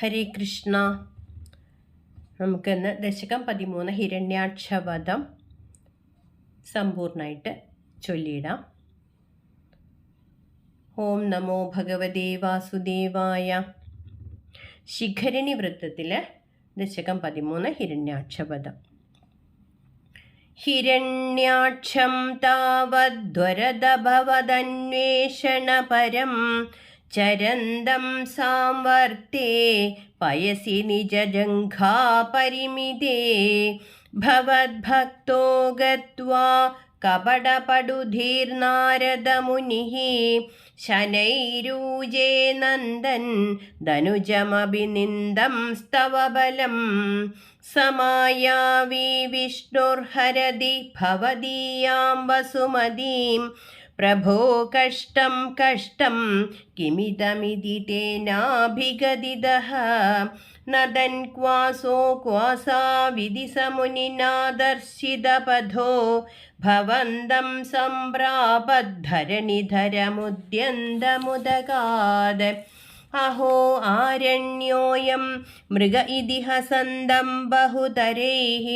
ഹരേ കൃഷ്ണ. നമുക്കിന്ന് ദശകം പതിമൂന്ന് ഹിരണ്യാക്ഷവധം സമ്പൂർണമായിട്ട് ചൊല്ലിയിടാം. ഓം നമോ ഭഗവതേ വാസുദേവായ. ശിഖരിണി വൃത്തത്തിൽ ദശകം പതിമൂന്ന് ഹിരണ്യാക്ഷവധം ഹിരണ്യാക്ഷം താവദ്വരദഭവദന്വേഷണപരം ചരന്തം സാംവർത്തേ പയസി നിജജംഘാ പരിമിതേ. ഭവദ്ഭക്തോ ഗത്വാ കപടപടുധീർനാരദമുനിഃ ശനൈരൂജേ നന്ദൻ ധനുജമഭിനിന്ദം സ്തവ ബലം സമായാവി വിഷ്ണുർഹരതി ഭവദീയാം വസുമതീം प्रभो कष्टं कष्टं किमिदमिति तेनाभिगदितः नदन् क्वासो क्वासा विधिसमुनिना दर्शितपथो भवन्तं सम्प्रापद्धरणिधरमुद्यन्तमुदगाद अहो आरण्योऽयं मृग इति हसन्तं बहुतरैः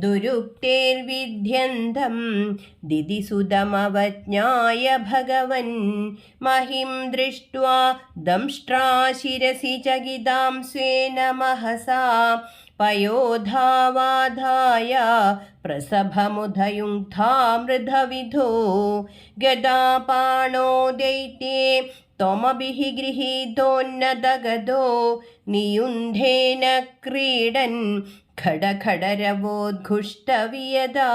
दुरुक्तेर्विध्यन्तं दिदिसुदमवज्ञाय भगवन् महिं दृष्ट्वा दंष्ट्रा शिरसि चकितां स्वेन महसा पयोधावाधाय प्रसभमुधयुङ्क्था मृधविधो गदापाणो दैत्ये त्वमभिः गृहीतोन्नतगतो नियुन्धेन क्रीडन् खडखडरवोद्घुष्टवियदा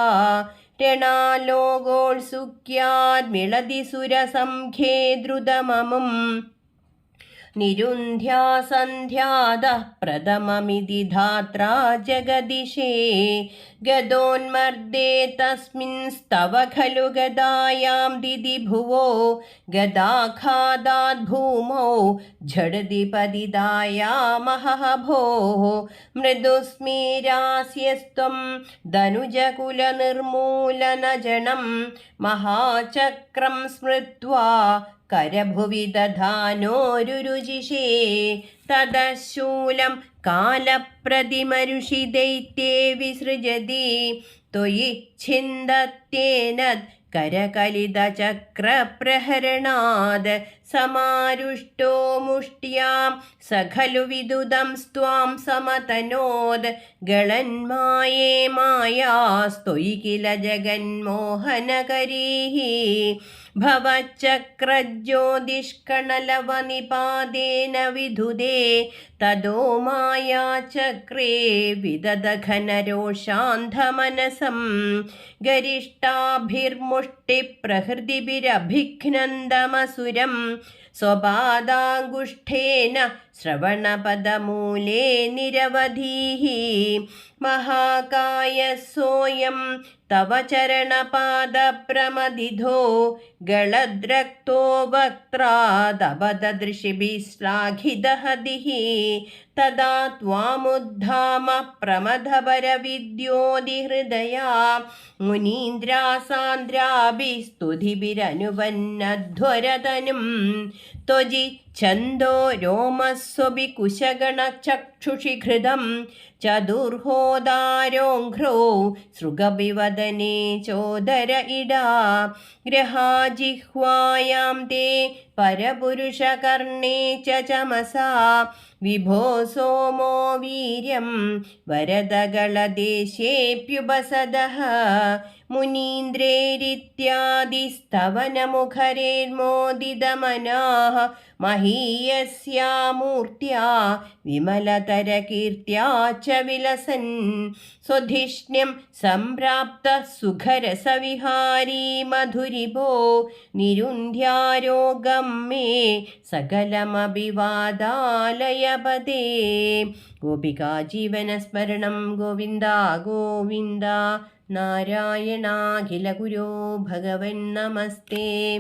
രണാലോകോത്സുക്യാദ്മിളതി സുരസംഖ്യേ ദ്രുതമമും निरुन्ध्यासन्ध्यादः प्रथममिति धात्रा जगदिशे गदोन्मर्दे तस्मिंस्तव खलु गदायां दिदि भुवो गदाखादाद्भूमौ झडति पतिदायामहः भोः मृदुस्मीरास्यस्त्वं धनुजकुलनिर्मूलनजनं महाचक्रं स्मृत्वा കരഭുവി തദശൂലം കാലപ്പ दैत्ये विसृजति त्वयि छिन्दत्येन करकलितचक्रप्रहरणाद् समारुष्टो मुष्ट्यां स खलु विदुदं स्त्वां समतनोद् गळन्माये मायास्त्वयि किल जगन्मोहनकरीः भवच्चक्रज्योतिष्कणलवनिपादेन विधुदे तदो मायाचक्रे विदधघनरोषान्धमनसं गरिष्ठाभिर्मुष्टिप्रहृतिभिरभिघ्नन्दमसुरं स्वपादाङ्गुष्ठेन श्रवणपदमूले निरवधिः महाकाय सोऽयं तव चरणपादप्रमदिधो गलद्रक्तो वक्त्रादबददृशिभिः श्लाघिदहदिः तदा त्वामुद्धाम प्रमथपरविद्योदिहृदया मुनीन्द्रासान्द्राभिस्तुतिभिरनुवन्नध्वरतनुं त्वजि छन्दो रोमस्वपि कुशगणचक्षुषि घृतं चतुर्होदारोङ्घ्रो सृगभिवदने चोदर इडा ग्रहाजिह्वायां ते परपुरुषकर्णे च चमसा विभो सोमो वीर्यं वरदगलदेशेऽप्युपसदः मुनीन्द्रेरित्यादिस्तवनमुखरेर्मोदितमनाः महीयस्या मूर्त्या विमलतरकीर्त्या च विलसन् स्वधिष्ण्यं सम्प्राप्तः सुखरसविहारी मधुरिभो निरुन्ध्यारोगं मे सकलमभिवादालयपदे गोपिका जीवनस्मरणं गोविन्द गोविन्द നാരായണാഖിലഗുരോ ഭഗവൻ നമസ്തേ.